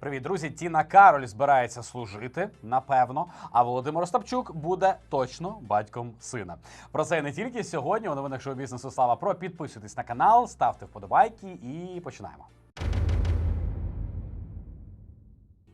Привіт, друзі! Тіна Кароль збирається служити, напевно. А Володимир Остапчук буде точно батьком сина. Про це не тільки сьогодні. У новинах шоу бізнесу слава про підписуйтесь на канал, ставте вподобайки і починаємо.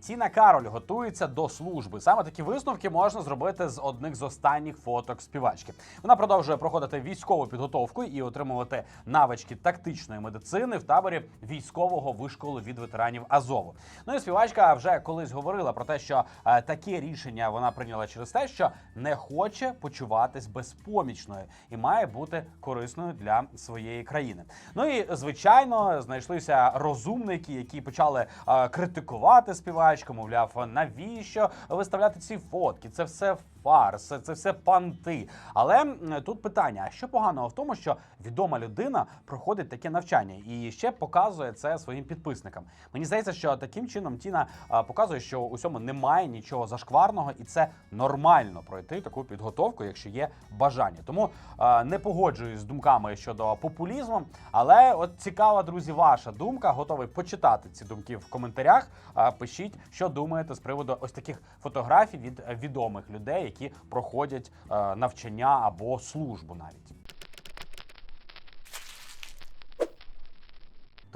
Тіна Кароль готується до служби. Саме такі висновки можна зробити з одних з останніх фоток співачки. Вона продовжує проходити військову підготовку і отримувати навички тактичної медицини в таборі військового вишколу від ветеранів Азову. Ну і співачка вже колись говорила про те, що е, таке рішення вона прийняла через те, що не хоче почуватись безпомічною і має бути корисною для своєї країни. Ну і звичайно, знайшлися розумники, які почали е, критикувати співачку, мовляв, навіщо виставляти ці фотки? Це все фарс, це все панти. Але тут питання: а що поганого в тому, що відома людина проходить таке навчання і ще показує це своїм підписникам? Мені здається, що таким чином Тіна показує, що у цьому немає нічого зашкварного, і це нормально пройти таку підготовку, якщо є бажання. Тому не погоджуюсь з думками щодо популізму. Але от цікава, друзі, ваша думка. Готовий почитати ці думки в коментарях. Пишіть, що думаєте з приводу ось таких фотографій від е, відомих людей, які проходять е, навчання або службу навіть.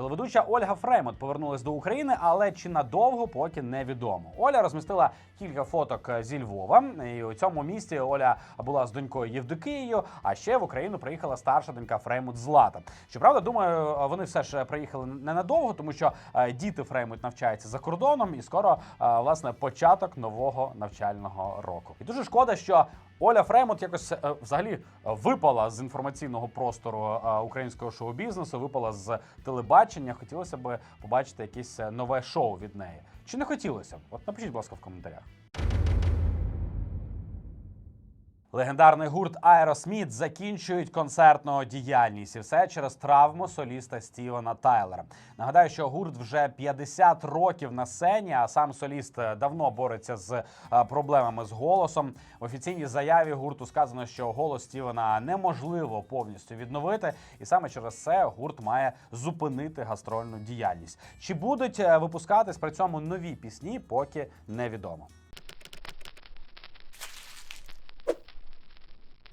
Телеведуча Ольга Фреймот повернулась до України, але чи надовго поки невідомо. Оля розмістила кілька фоток е, зі Львова. І у цьому місті Оля була з донькою Євдокією. А ще в Україну приїхала старша донька Фреймут Злата. Щоправда, думаю, вони все ж приїхали ненадовго, тому що е, діти Фреймут навчаються за кордоном, і скоро е, власне початок нового навчального року. І дуже шкода, що Оля Фреймут якось е, взагалі випала з інформаційного простору е, українського шоу-бізнесу, випала з телебачення. Хотілося б побачити якесь е, нове шоу від неї. Чи не хотілося? б? От напишіть, будь ласка, в коментарях. Легендарний гурт Aerosmith закінчують концертну діяльність і все через травму соліста Стівена Тайлера. Нагадаю, що гурт вже 50 років на сцені, а сам соліст е, давно бореться з е, проблемами з голосом. В офіційній заяві гурту сказано, що голос Стівена неможливо повністю відновити, і саме через це гурт має зупинити гастрольну діяльність. Чи будуть е, випускатись при цьому нові пісні, поки невідомо.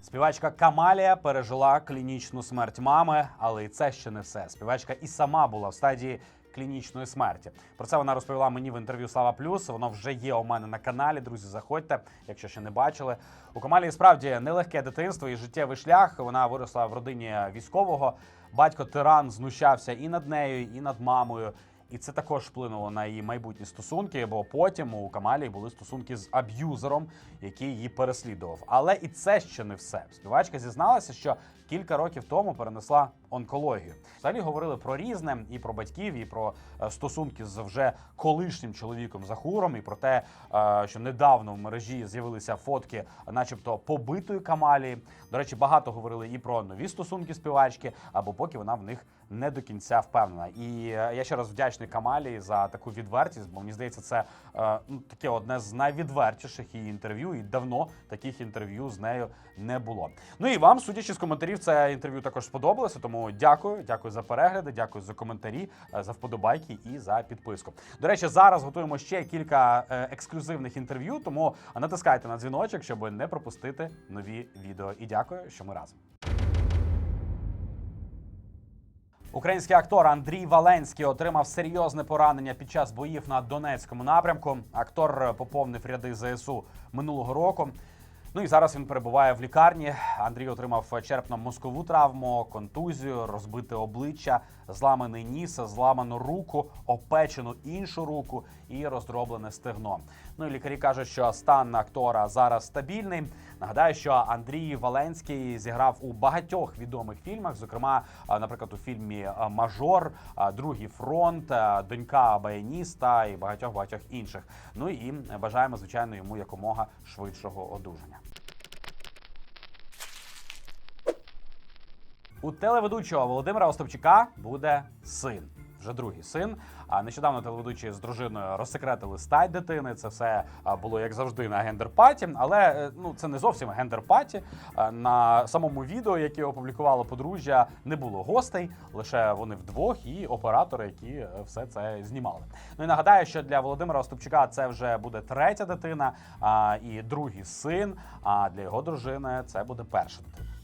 Співачка Камалія пережила клінічну смерть мами, але і це ще не все. Співачка і сама була в стадії клінічної смерті. Про це вона розповіла мені в інтерв'ю Слава Плюс. Воно вже є у мене на каналі. Друзі, заходьте, якщо ще не бачили. У Камалії справді нелегке дитинство і життєвий шлях. Вона виросла в родині військового. Батько тиран знущався і над нею, і над мамою. І це також вплинуло на її майбутні стосунки, бо потім у Камалії були стосунки з аб'юзером, який її переслідував. Але і це ще не все. Співачка зізналася, що кілька років тому перенесла онкологію. Взагалі говорили про різне і про батьків, і про е, стосунки з вже колишнім чоловіком Захуром, і про те, е, що недавно в мережі з'явилися фотки, начебто побитої Камалії. До речі, багато говорили і про нові стосунки співачки, або поки вона в них не до кінця впевнена. І е, я ще раз вдячний Камалії за таку відвертість, бо мені здається, це ну, таке одне з найвідвертіших її інтерв'ю, і давно таких інтерв'ю з нею не було. Ну і вам, судячи з коментарів, це інтерв'ю також сподобалося. Тому дякую, дякую за перегляди, дякую за коментарі, е, за вподобайки і за підписку. До речі, зараз готуємо ще кілька е, ексклюзивних інтерв'ю, тому натискайте на дзвіночок, щоб не пропустити нові відео. І дякую, що ми разом. Український актор Андрій Валенський отримав серйозне поранення під час боїв на Донецькому напрямку. Актор поповнив ряди ЗСУ минулого року. Ну і зараз він перебуває в лікарні. Андрій отримав черепно-мозкову травму, контузію, розбите обличчя, зламаний ніс, зламану руку, опечену іншу руку і роздроблене стегно. Ну і лікарі кажуть, що стан актора зараз стабільний. Нагадаю, що Андрій Валенський зіграв у багатьох відомих фільмах, зокрема, наприклад, у фільмі Мажор, Другий фронт, Донька баяніста і багатьох багатьох інших. Ну і бажаємо, звичайно, йому якомога швидшого одужання. У телеведучого Володимира Остапчука буде син. Вже другий син. А нещодавно телеведучі з дружиною розсекретили стать дитини. Це все було як завжди на гендер-паті, але е, ну це не зовсім гендер-паті. На самому відео, яке опублікувало подружжя, не було гостей, лише вони вдвох і оператори, які е, все це знімали. Ну і нагадаю, що для Володимира Остапчука це вже буде третя дитина а, і другий син. А для його дружини це буде перша дитина.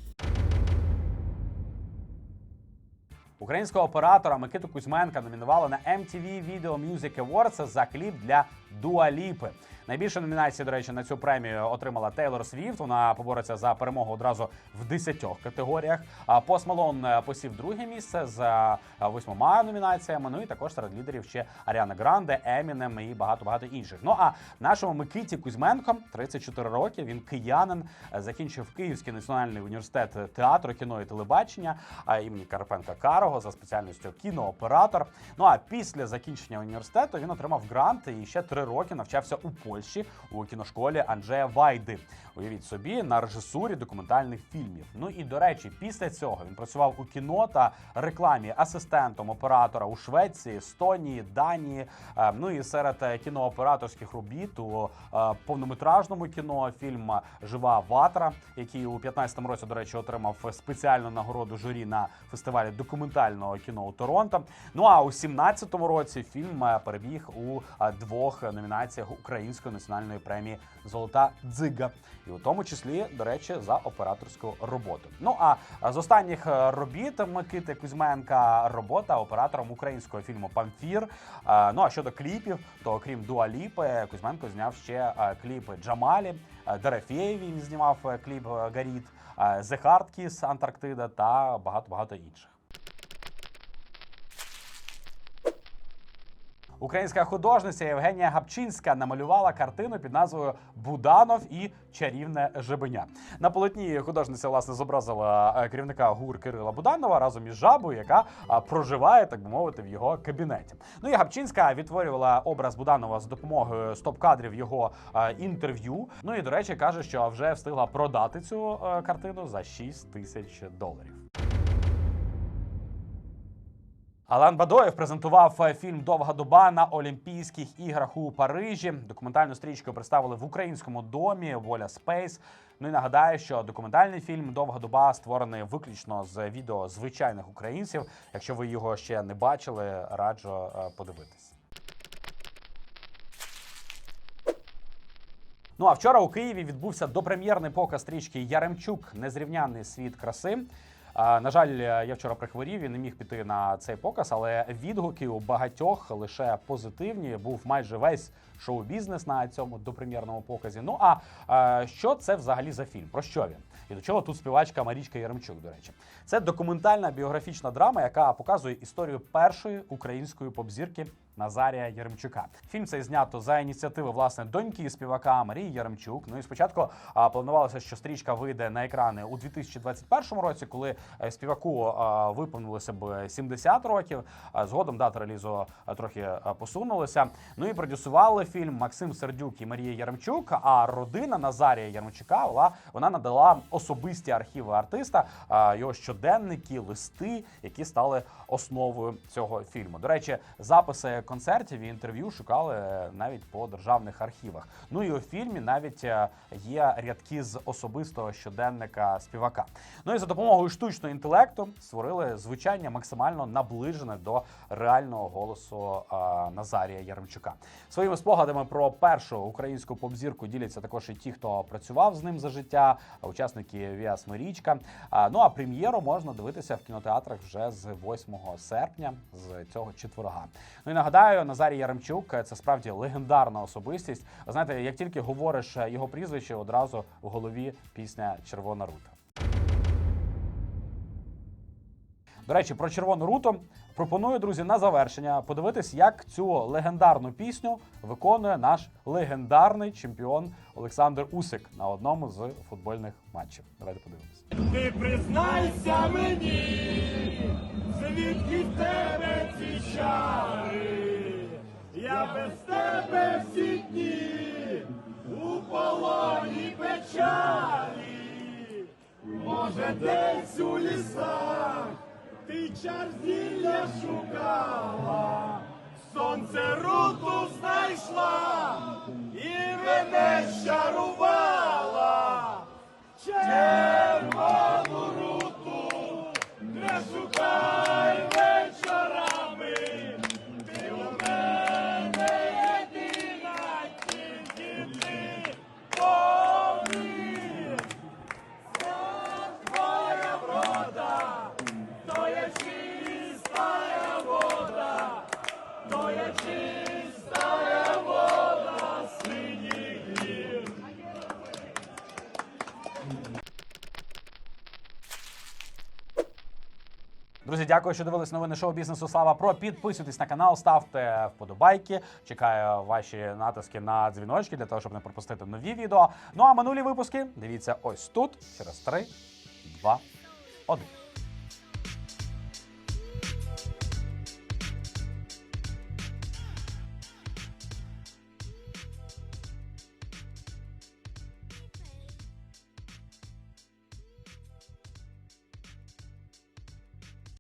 Українського оператора Микиту Кузьменка номінували на MTV Video Music Awards за кліп для Дуа Ліпи. Найбільше номінацій, до речі, на цю премію отримала Тейлор Свіфт. Вона побореться за перемогу одразу в 10 категоріях. Пост Малон е, посів друге місце з е, восьмома номінаціями. Ну і також серед лідерів ще Аріана Гранде, Емінем і багато багато інших. Ну а нашому Микиті Кузьменко 34 роки. Він киянин, е, закінчив Київський національний університет театру, кіно і телебачення імені Карпенка Карого за спеціальністю кінооператор. Ну а після закінчення університету він отримав грант і ще три роки навчався у Польщі у кіношколі Анджея Вайди. Уявіть собі на режисурі документальних фільмів. Ну і до речі, після цього він працював у кіно та рекламі асистентом оператора у Швеції, Естонії, Данії. Е, Ну і серед е, кінооператорських робіт у е, повнометражному кіно фільм Жива ватра, який у 15-му році, до речі, отримав спеціальну нагороду журі на фестивалі документального кіно у Торонто. Ну а у 17-му році фільм перебіг у двох номінаціях Української національної премії Золота дзига, і у тому числі, до речі, за операторську роботу. Ну а з останніх е, робіт Микити Кузьменка робота оператором українського фільму Памфір. Е, Ну а щодо кліпів, то окрім Дуаліпи, Кузьменко зняв ще е, кліпи Джамалі, Дерефєєві він знімав кліп Гаріт, Kiss Антарктида та багато багато інших. Українська художниця Євгенія Гапчинська намалювала картину під назвою Буданов і чарівне жебеня. На полотні художниця власне зобразила е, керівника ГУР Кирила Буданова разом із жабою, яка проживає, так би мовити, в його кабінеті. Ну і Гапчинська відтворювала образ Буданова з допомогою стоп-кадрів його е, інтерв'ю. Ну і до речі, каже, що вже встигла продати цю е, картину за 6 тисяч доларів. Алан Бадоєв презентував е, фільм Довга доба на Олімпійських іграх у Парижі. Документальну стрічку представили в українському домі Воля Спейс. Ну і нагадаю, що документальний фільм Довга доба створений виключно з відео звичайних українців. Якщо ви його ще не бачили, раджу е, подивитись. Ну а вчора у Києві відбувся допрем'єрний показ стрічки Яремчук Незрівнянний світ краси. На жаль, я вчора прихворів і не міг піти на цей показ, але відгуки у багатьох лише позитивні. Був майже весь шоу-бізнес на цьому допрем'єрному показі. Ну а що це взагалі за фільм? Про що він? І до чого тут співачка Марічка Яремчук, до речі, це документальна біографічна драма, яка показує історію першої української попзірки Назарія Яремчука. Фільм цей знято за ініціативи власне доньки співака Марії Яремчук. Ну і спочатку а, планувалося, що стрічка вийде на екрани у 2021 році, коли е, співаку а, виповнилося б 70 років. А згодом дата релізу трохи посунулася. Ну і продюсували фільм Максим Сердюк і Марія Яремчук. А родина Назарія Яремчука вона, вона надала особисті архіви артиста, а, його щоденники, листи, які стали основою цього фільму. До речі, записи концертів і інтерв'ю шукали е, навіть по державних архівах. Ну і у фільмі навіть е, є рядки з особистого щоденника співака. Ну і за допомогою штучного інтелекту створили звучання максимально наближене до реального голосу е, Назарія Яремчука. Своїми спогадами про першу українську попзірку діляться також і ті, хто працював з ним за життя, учасники Віас Мирічка. А, Ну а прем'єру можна дивитися в кінотеатрах вже з 8 серпня з цього четверга. Ну і нагадаю, Назарій Яремчук це справді легендарна особистість. Знаєте, як тільки говориш його прізвище, одразу в голові пісня Червона рута. До речі, про червону руту пропоную, друзі, на завершення подивитись, як цю легендарну пісню виконує наш легендарний чемпіон Олександр Усик на одному з футбольних матчів. Давайте подивимось. Ти признайся мені, звідки в тебе ці чари, я без тебе всі дні у полоні печалі, може десь у лісах ти чар зілля шукала, сонце руту знайшла і мене щарувала. Червону руту не шукай вечорами, ти у мене єдина, тільки ти повір. Твоя врода, то є чистая вода, то є чистая вода синіх гір. Друзі, дякую, що дивились новини шоу бізнесу. Слава Про. Підписуйтесь на канал, ставте вподобайки. Чекаю ваші натиски на дзвіночки для того, щоб не пропустити нові відео. Ну а минулі випуски дивіться ось тут через 3, 2, 1.